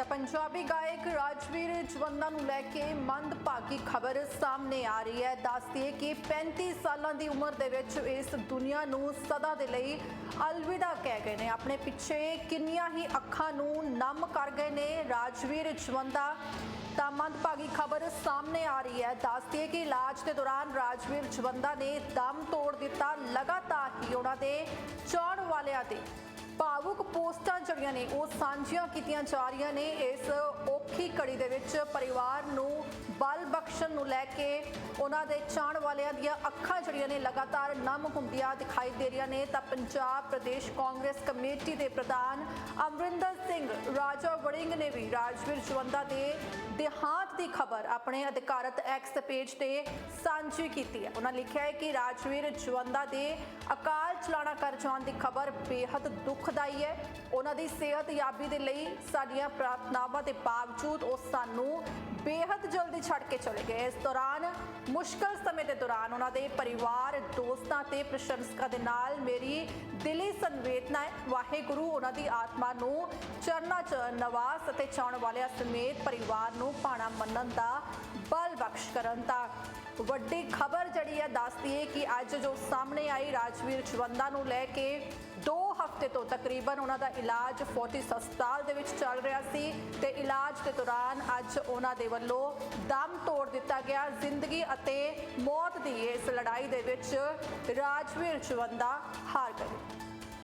ਤਾਂ ਪੰਜਾਬੀ ਗਾਇਕ ਰਾਜਵੀਰ ਜਵੰਦਾ ਨੂੰ ਲੈ ਕੇ ਮੰਦਭਾਗੀ ਖਬਰ ਸਾਹਮਣੇ ਆ ਰਹੀ ਹੈ। ਦੱਸਦੀਏ ਕਿ 35 ਸਾਲਾਂ ਦੀ ਉਮਰ ਦੇ ਵਿੱਚ ਇਸ ਦੁਨੀਆ ਨੂੰ ਸਦਾ ਦੇ ਲਈ ਅਲਵਿਦਾ ਕਹਿ ਗਏ ਨੇ। ਆਪਣੇ ਪਿੱਛੇ ਕਿੰਨੀਆਂ ਹੀ ਅੱਖਾਂ ਨੂੰ ਨਮ ਕਰ ਗਏ ਨੇ ਰਾਜਵੀਰ ਜਵੰਦਾ ਤਾਂ ਮੰਦਭਾਗੀ ਖਬਰ ਸਾਹਮਣੇ ਆ ਰਹੀ ਹੈ। ਦੱਸਦੀਏ ਕਿ ਇਲਾਜ ਦੇ ਦੌਰਾਨ ਰਾਜਵੀਰ ਜਵੰਦਾ ਨੇ ਦਮ ਤੋੜ ਦਿੱਤਾ। ਲਗਾਤਾਰ ਹੀ ਉਹਨਾਂ ਦੇ ਚਾਹਣ ਵਾਲਿਆਂ ਦੇ ਭਾਵੁਕ ਪੋਸਟਾਂ ਜਿਹੜੀਆਂ ਨੇ, ਉਹ ਸਾਂਝੀਆਂ ਕੀਤੀਆਂ ਜਾ ਰਹੀਆਂ ਨੇ ਇਸ ਔਖੀ ਘੜੀ ਦੇ ਵਿੱਚ ਪਰਿਵਾਰ ਨੂੰ ਬਲ ਬਖਸ਼ਣ ਨੂੰ ਲੈ ਕੇ ਉਹਨਾਂ ਦੇ ਚਾਹਣ ਵਾਲਿਆਂ ਦੀਆਂ ਅੱਖਾਂ ਜਿਹੜੀਆਂ ਨੇ ਲਗਾਤਾਰ ਨਮ ਹੁੰਦੀਆਂ ਦਿਖਾਈ ਦੇ ਰਹੀਆਂ ਨੇ। ਤਾਂ ਪੰਜਾਬ ਪ੍ਰਦੇਸ਼ ਕਾਂਗਰਸ ਕਮੇਟੀ ਦੇ ਪ੍ਰਧਾਨ ਅਮਰਿੰਦਰ ਸਿੰਘ ਸਿੰਘ ਨੇ ਵੀ ਰਾਜਵੀਰ ਜਵੰਦਾ ਦੇ ਦਿਹਾਂਤ ਦੀ ਖਬਰ ਆਪਣੇ ਅਧਿਕਾਰਤ ਐਕਸ ਪੇਜ ਤੇ ਸਾਂਝੀ ਕੀਤੀ ਹੈ। ਉਹਨਾਂ ਲਿਖਿਆ ਹੈ ਕਿ ਰਾਜਵੀਰ ਜਵੰਦਾ ਦੇ ਅਕਾਲ ਚਲਾਣਾ ਕਰ ਜਾਣ ਦੀ ਖਬਰ ਬੇहद ਦੁਖਦਾਈ ਹੈ। ਉਹਨਾਂ ਦੀ ਸਿਹਤ ਯਾਬੀ ਦੇ ਲਈ ਸਾਡੀਆਂ ਪ੍ਰਾਰਥਨਾਵਾਂ ਦੇ ਬਾਵਜੂਦ ਉਹ ਸਾਨੂੰ ਬੇहद ਜਲਦੀ ਛੱਡ ਕੇ ਚਲੇ ਗਏ। ਇਸ ਦੌਰਾਨ ਮੁਸ਼ਕਲ ਸਮੇਂ ਦੇ ਦੌਰਾਨ ਉਹਨਾਂ ਦੇ ਪਰਿਵਾਰ, ਦੋਸਤਾਂ ਤੇ ਪ੍ਰਸ਼ੰਸਕਾਂ ਦੇ ਨਾਲ ਮੇਰੀ ਦਿਲੀ ਸੰਵੇਦਨਾ ਹੈ। ਵਾਹਿਗੁਰੂ ਉਹਨਾਂ ਦੀ ਆਤਮਾ ਨੂੰ ਚਰਨਾ ਚ ਨਵਾਜ਼ ਨਵਾਸ ਅਤੇ ਚਾਉਣ ਵਾਲਿਆਂ ਸਮੇਤ ਪਰਿਵਾਰ ਨੂੰ ਭਾਣਾ ਮੰਨਣ ਦਾ ਬਲ ਬਖਸ਼ ਕਰਨ ਤਾਂ ਵੱਡੀ ਖਬਰ ਜਿਹੜੀ ਹੈ ਦੱਸਦੀ ਹੈ ਕਿ ਅੱਜ ਜੋ ਸਾਹਮਣੇ ਆਈ ਰਾਜਵੀਰ ਜਵੰਦਾ ਨੂੰ ਲੈ ਕੇ 2 ਹਫ਼ਤੇ ਤੋਂ ਤਕਰੀਬਨ ਉਹਨਾਂ ਦਾ ਇਲਾਜ ਫੋਰਟਿਸ ਹਸਪਤਾਲ ਦੇ ਵਿੱਚ ਚੱਲ ਰਿਹਾ ਸੀ ਤੇ ਇਲਾਜ ਦੇ ਦੌਰਾਨ ਅੱਜ ਉਹਨਾਂ ਦੇ ਵੱਲੋਂ ਦਮ ਤੋੜ ਦਿੱਤਾ ਗਿਆ। ਜ਼ਿੰਦਗੀ ਅਤੇ ਮੌਤ ਦੀ ਇਸ ਲੜਾਈ ਦੇ ਵਿੱਚ ਰਾਜਵੀਰ ਜਵੰਦਾ ਹਾਰ ਗਏ।